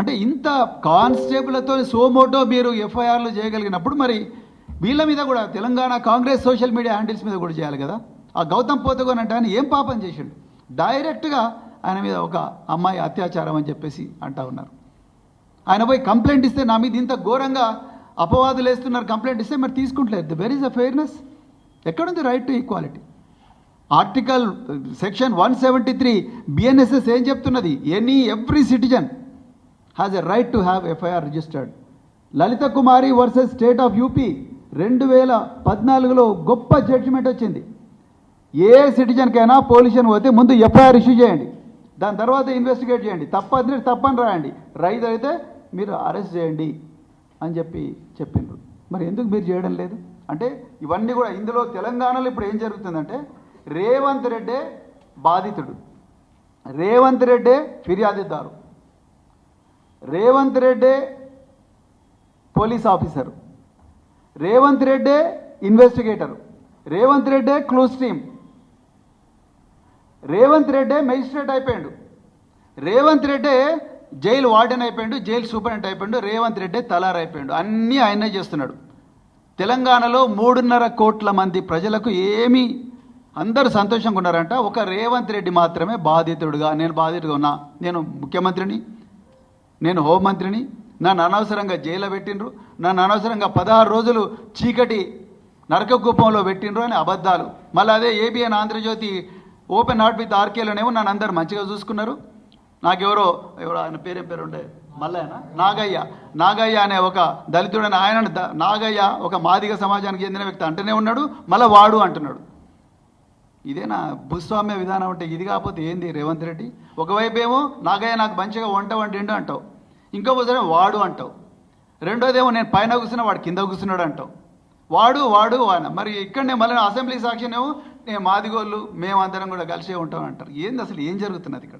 అంటే ఇంత కానిస్టేబుల్తో సోమోటో మీరు ఎఫ్ఐఆర్లు చేయగలిగినప్పుడు మరి వీళ్ళ మీద కూడా Telangana Congress social media handles మీద కూడా చేయాలి కదా. ఆ గౌతమ్ పోతగోన్ అంటే ఆయన ఏం పాపం చేసిండు? డైరెక్ట్గా ఆయన మీద ఒక అమ్మాయి అత్యాచారం అని చెప్పేసి అంటా ఉన్నారు. ఆయన పోయి కంప్లైంట్ ఇస్తే నా మీద ఇంత ఘోరంగా అపవాదులు వేస్తున్నారు కంప్లైంట్ ఇస్తే మరి తీసుకుంటలేదు. వెర్ ఇస్ అ ఫెయిర్నెస్ ఎక్కడుంది right to equality article section one seventy three BNSS ఏం చెప్తున్నది? Any every citizen has a right to have FIR registered Lalita Kumari versus state of UP రెండు వేల పద్నాలుగులో గొప్ప జడ్జిమెంట్ వచ్చింది. ఏ సిటిజన్కైనా పోలీసుని పోతే ముందు ఎఫ్ఐఆర్ ఇష్యూ చేయండి. దాని తర్వాత ఇన్వెస్టిగేట్ చేయండి. తప్పని తప్పని రాయండి. రైతు అయితే మీరు అరెస్ట్ చేయండి అని చెప్పి చెప్పిండ్రు. మరి ఎందుకు మీరు చేయడం లేదు? అంటే ఇవన్నీ కూడా ఇందులో తెలంగాణలో ఇప్పుడు ఏం జరుగుతుందంటే రేవంత్ రెడ్డే బాధితుడు. రేవంత్ రెడ్డే ఫిర్యాదుదారు. రేవంత్ రెడ్డే పోలీస్ ఆఫీసరు. రేవంత్ రెడ్డే ఇన్వెస్టిగేటర్. రేవంత్ రెడ్డే క్లోజ్ టీమ్. రేవంత్ రెడ్డే మెజిస్ట్రేట్ అయిపోయాడు. రేవంత్ రెడ్డే జైలు వార్డెన్ అయిపోయాడు జైలు సూపరింటెండెంట్ అయిపోయాడు రేవంత్ రెడ్డే తలార్ అయిపోయాడు అన్నీ ఆయనే చేస్తున్నాడు. తెలంగాణలో మూడున్నర కోట్ల మంది ప్రజలకు ఏమీ అందరూ సంతోషంగా ఉన్నారంట. ఒక రేవంత్ రెడ్డి మాత్రమే బాధితుడుగా నేను బాధితుడుగా ఉన్నా. నేను ముఖ్యమంత్రిని నేను హోంమంత్రిని నన్ను అనవసరంగా జైల్లో పెట్టిండ్రు నన్ను అనవసరంగా పదహారు రోజులు చీకటి నరకగుప్పంలో పెట్టిండ్రు అని అబద్ధాలు. మళ్ళీ అదే ABN Andhra Jyothi open heart with ఆర్కేలోనేమో నన్ను అందరు మంచిగా చూసుకున్నారు. నాకెవరో ఎవరో ఆయన పేరే పేరు ఉండే మల్లయ్యనా? నాగయ్య. నాగయ్య అనే ఒక దళితుడని ఆయన నాగయ్య ఒక మాదిగ సమాజానికి చెందిన వ్యక్తి అంటూనే ఉన్నాడు మళ్ళీ వాడు అంటున్నాడు. ఇదేనా భూస్వామ్య విధానం అంటే ఇది కాకపోతే ఏంది రేవంత్ రెడ్డి? ఒకవైపు ఏమో నాగయ్య నాకు మంచిగా వంట వంటిండు అంటావు. ఇంకోసారి వాడు అంటావు. రెండోదేమో నేను పైన కూర్చున్నా వాడు కింద కూర్చున్నాడు అంటావు. వాడు వాడు వాన. మరి ఇక్కడనే మళ్ళీ అసెంబ్లీ సాక్షినేమో నేను మాదిగోళ్ళు మేమందరం కూడా కలిసే ఉంటాం అంటారు. ఏంది అసలు ఏం జరుగుతున్నది ఇక్కడ?